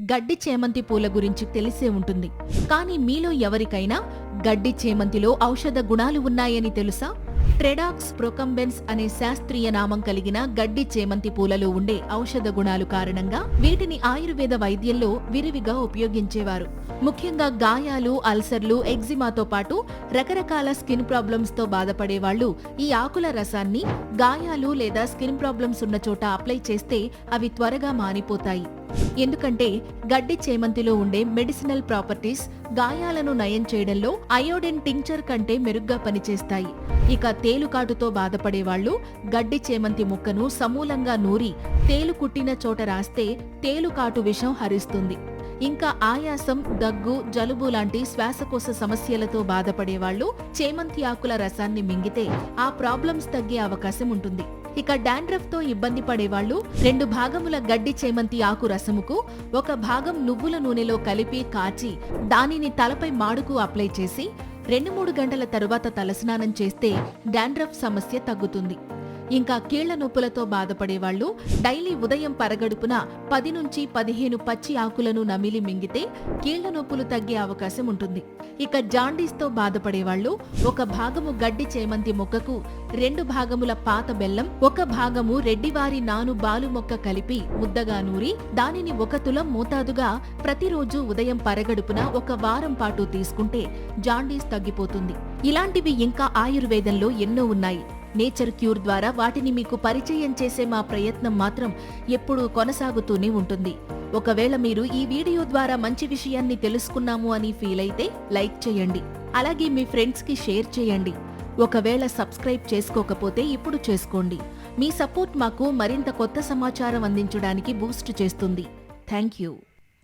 గడ్డి చేమంతి పూల గురించి తెలిసే ఉంటుంది. కానీ మీలో ఎవరికైనా గడ్డి చేమంతిలో ఔషధ గుణాలు ఉన్నాయని తెలుసా? ట్రెడాక్స్ ప్రొకంబెన్స్ అనే శాస్త్రీయ నామం కలిగిన గడ్డి చేమంతి పూలలో ఉండే ఔషధ గుణాలు కారణంగా వీటిని ఆయుర్వేద వైద్యంలో విరివిగా ఉపయోగించేవారు. ముఖ్యంగా గాయాలు అల్సర్లు ఎగ్జిమాతో పాటు రకరకాల స్కిన్ ప్రాబ్లమ్స్తో బాధపడే వాళ్ళు ఈ ఆకుల రసాన్ని గాయాలు లేదా స్కిన్ ప్రాబ్లమ్స్ ఉన్న చోట అప్లై చేస్తే అవి త్వరగా మానిపోతాయి. ఎందుకంటే గడ్డి చేమంతిలో ఉండే మెడిసినల్ ప్రాపర్టీస్ గాయాలను నయం చేయడంలో అయోడిన్ టింక్చర్ కంటే మెరుగ్గా పనిచేస్తాయి. ఇక తేలుకాటుతో బాధపడే వాళ్ళు గడ్డి చేమంతి ముక్కను సమూలంగా నూరి తేలు కుట్టిన చోట రాస్తే తేలుకాటు విషం హరిస్తుంది. ఇంకా ఆయాసం దగ్గు జలుబు లాంటి శ్వాసకోశ సమస్యలతో బాధపడేవాళ్ళు చేమంతి ఆకుల రసాన్ని మింగితే ఆ ప్రాబ్లమ్స్ తగ్గే అవకాశం ఉంటుంది. ఇక డాండ్రఫ్తో ఇబ్బంది పడేవాళ్ళు రెండు భాగముల గడ్డి చేమంతి ఆకు రసముకు ఒక భాగం నువ్వుల నూనెలో కలిపి కాచి దానిని తలపై మాడుకు అప్లై చేసి రెండు మూడు గంటల తరువాత తలస్నానం చేస్తే డాండ్రఫ్ సమస్య తగ్గుతుంది. ఇంకా కీళ్ళ నొప్పులతో బాధపడేవాళ్ళు డైలీ ఉదయం పరగడుపున పది నుంచి పదిహేను పచ్చి ఆకులను నమిలి మింగితే కీళ్ళ నొప్పులు తగ్గే అవకాశం ఉంటుంది. ఇక జాండీస్తో బాధపడేవాళ్ళు బాధపడేవాళ్ళు ఒక భాగము గడ్డి చేమంతి మొక్కకు రెండు భాగముల పాత బెల్లం ఒక భాగము రెడ్డివారి నాను బాలు మొక్క కలిపి ముద్దగా నూరి దానిని ఒక తులం మోతాదుగా ప్రతిరోజు ఉదయం పరగడుపున ఒక వారం పాటు తీసుకుంటే జాండీస్ తగ్గిపోతుంది. ఇలాంటివి ఇంకా ఆయుర్వేదంలో ఎన్నో ఉన్నాయి. నేచర్ క్యూర్ ద్వారా వాటిని మీకు పరిచయం చేసే మా ప్రయత్నం మాత్రం ఎప్పుడూ కొనసాగుతూనే ఉంటుంది. ఒకవేళ మీరు ఈ వీడియో ద్వారా మంచి విషయాన్ని తెలుసుకున్నాము అని ఫీల్ అయితే లైక్ చేయండి. అలాగే మీ ఫ్రెండ్స్కి షేర్ చేయండి. ఒకవేళ సబ్స్క్రైబ్ చేసుకోకపోతే ఇప్పుడు చేసుకోండి. మీ సపోర్ట్ మాకు మరింత కొత్త సమాచారం అందించడానికి బూస్ట్ చేస్తుంది. Thank you.